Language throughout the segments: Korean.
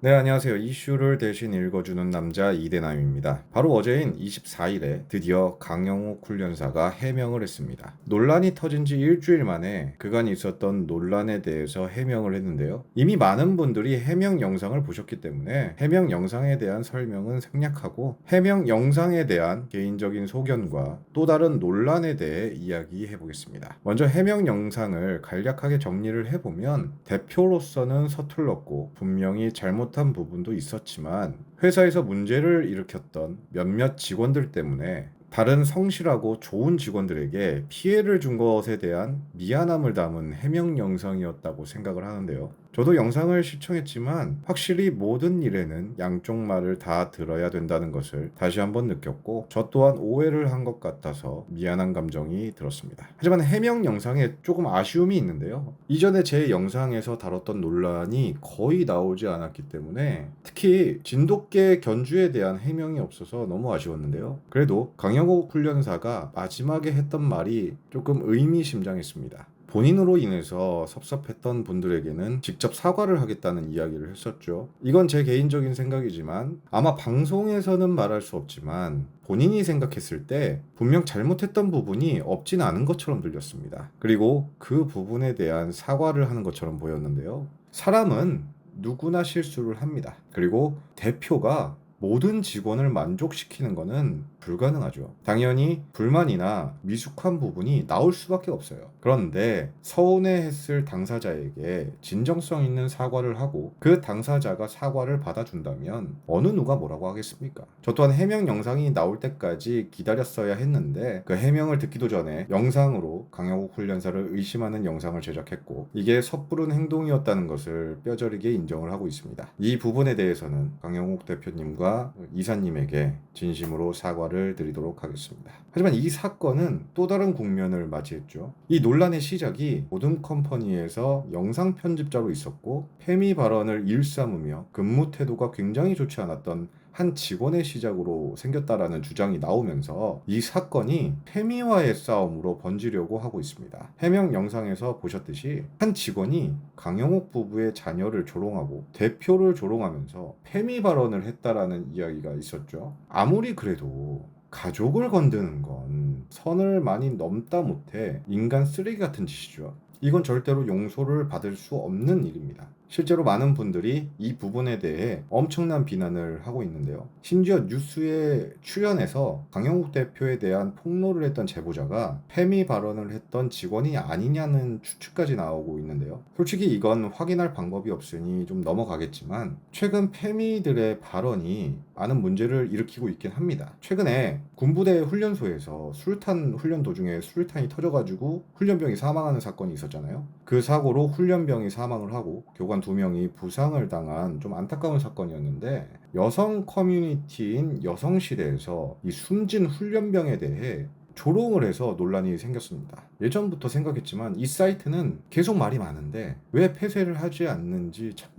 네, 안녕하세요. 이슈를 대신 읽어주는 남자 이대남입니다. 바로 어제인 24일에 드디어 강영욱 훈련사가 해명을 했습니다. 논란이 터진 지 일주일 만에 그간 있었던 논란에 대해서 해명을 했는데요. 이미 많은 분들이 해명 영상을 보셨기 때문에 해명 영상에 대한 설명은 생략하고 해명 영상에 대한 개인적인 소견과 또 다른 논란에 대해 이야기해 보겠습니다. 먼저 해명 영상을 간략하게 정리를 해보면 대표로서는 서툴렀고 분명히 잘못 한 부분도 있었지만 회사에서 문제를 일으켰던 몇몇 직원들 때문에 다른 성실하고 좋은 직원들에게 피해를 준 것에 대한 미안함을 담은 해명 영상이었다고 생각을 하는데요. 저도 영상을 시청했지만 확실히 모든 일에는 양쪽 말을 다 들어야 된다는 것을 다시 한번 느꼈고 저 또한 오해를 한 것 같아서 미안한 감정이 들었습니다. 하지만 해명 영상에 조금 아쉬움이 있는데요. 이전에 제 영상에서 다뤘던 논란이 거의 나오지 않았기 때문에 특히 진돗개 견주에 대한 해명이 없어서 너무 아쉬웠는데요. 그래도 강영호 훈련사가 마지막에 했던 말이 조금 의미심장했습니다. 본인으로 인해서 섭섭했던 분들에게는 직접 사과를 하겠다는 이야기를 했었죠. 이건 제 개인적인 생각이지만 아마 방송에서는 말할 수 없지만 본인이 생각했을 때 분명 잘못했던 부분이 없진 않은 것처럼 들렸습니다. 그리고 그 부분에 대한 사과를 하는 것처럼 보였는데요. 사람은 누구나 실수를 합니다. 그리고 대표가 모든 직원을 만족시키는 것은 불가능하죠. 당연히 불만이나 미숙한 부분이 나올 수밖에 없어요. 그런데 서운해했을 당사자에게 진정성 있는 사과를 하고 그 당사자가 사과를 받아준다면 어느 누가 뭐라고 하겠습니까? 저 또한 해명 영상이 나올 때까지 기다렸어야 했는데 그 해명을 듣기도 전에 영상으로 강영욱 훈련사를 의심하는 영상을 제작했고 이게 섣부른 행동이었다는 것을 뼈저리게 인정을 하고 있습니다. 이 부분에 대해서는 강영욱 대표님과 이사님에게 진심으로 사과를 드리도록 하겠습니다. 하지만 이 사건은 또 다른 국면을 맞이했죠. 이 논란의 시작이 모든 컴퍼니에서 영상 편집자로 있었고 페미 발언을 일삼으며 근무 태도가 굉장히 좋지 않았던 한 직원의 시작으로 생겼다라는 주장이 나오면서 이 사건이 페미와의 싸움으로 번지려고 하고 있습니다. 해명 영상에서 보셨듯이 한 직원이 강영욱 부부의 자녀를 조롱하고 대표를 조롱하면서 페미 발언을 했다라는 이야기가 있었죠. 아무리 그래도 가족을 건드는 건 선을 많이 넘다 못해 인간 쓰레기 같은 짓이죠. 이건 절대로 용서를 받을 수 없는 일입니다. 실제로 많은 분들이 이 부분에 대해 엄청난 비난을 하고 있는데요. 심지어 뉴스에 출연해서 강영욱 대표에 대한 폭로를 했던 제보자가 페미 발언을 했던 직원이 아니냐는 추측까지 나오고 있는데요. 솔직히 이건 확인할 방법이 없으니 좀 넘어가겠지만 최근 페미들의 발언이 많은 문제를 일으키고 있긴 합니다. 최근에 군부대 훈련소에서 술탄 훈련 도중에 술탄이 터져가지고 훈련병이 사망하는 사건이 있었잖아요. 그 사고로 훈련병이 사망을 하고 교관 두 명이 부상을 당한 좀 안타까운 사건이었는데 여성 커뮤니티인 여성시대에서 이 숨진 훈련병에 대해 조롱을 해서 논란이 생겼습니다. 예전부터 생각했지만 이 사이트는 계속 말이 많은데 왜 폐쇄를 하지 않는지 참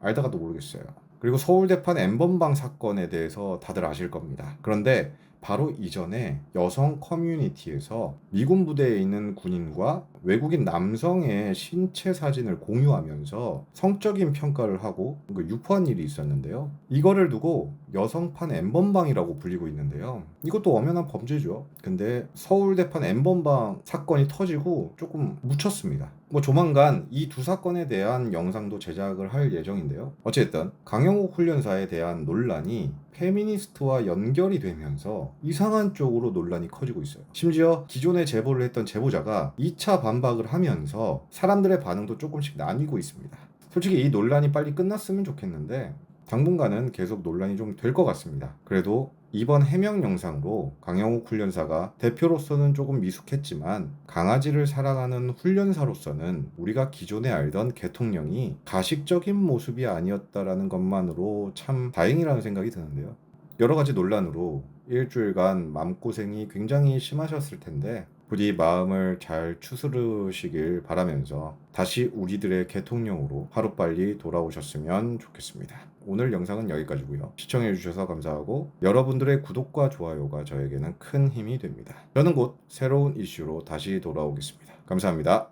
알다가도 모르겠어요. 그리고 서울대판 엠번방 사건에 대해서 다들 아실 겁니다. 그런데 바로 이전에 여성 커뮤니티에서 미군 부대에 있는 군인과 외국인 남성의 신체 사진을 공유하면서 성적인 평가를 하고 그 유포한 일이 있었는데요. 이거를 두고 여성판 엠번방이라고 불리고 있는데요. 이것도 엄연한 범죄죠. 근데 서울대판 엠번방 사건이 터지고 조금 묻혔습니다. 뭐 조만간 이 두 사건에 대한 영상도 제작을 할 예정인데요. 어쨌든 강영욱 훈련사에 대한 논란이 페미니스트와 연결이 되면서 이상한 쪽으로 논란이 커지고 있어요. 심지어 기존에 제보를 했던 제보자가 2차 반박을 하면서 사람들의 반응도 조금씩 나뉘고 있습니다. 솔직히 이 논란이 빨리 끝났으면 좋겠는데 당분간은 계속 논란이 좀 될 것 같습니다. 그래도 이번 해명 영상으로 강영욱 훈련사가 대표로서는 조금 미숙했지만 강아지를 사랑하는 훈련사로서는 우리가 기존에 알던 개통령이 가식적인 모습이 아니었다라는 것만으로 참 다행이라는 생각이 드는데요. 여러 가지 논란으로 일주일간 마음고생이 굉장히 심하셨을 텐데 부디 마음을 잘 추스르시길 바라면서 다시 우리들의 개통령으로 하루빨리 돌아오셨으면 좋겠습니다. 오늘 영상은 여기까지고요. 시청해주셔서 감사하고 여러분들의 구독과 좋아요가 저에게는 큰 힘이 됩니다. 저는 곧 새로운 이슈로 다시 돌아오겠습니다. 감사합니다.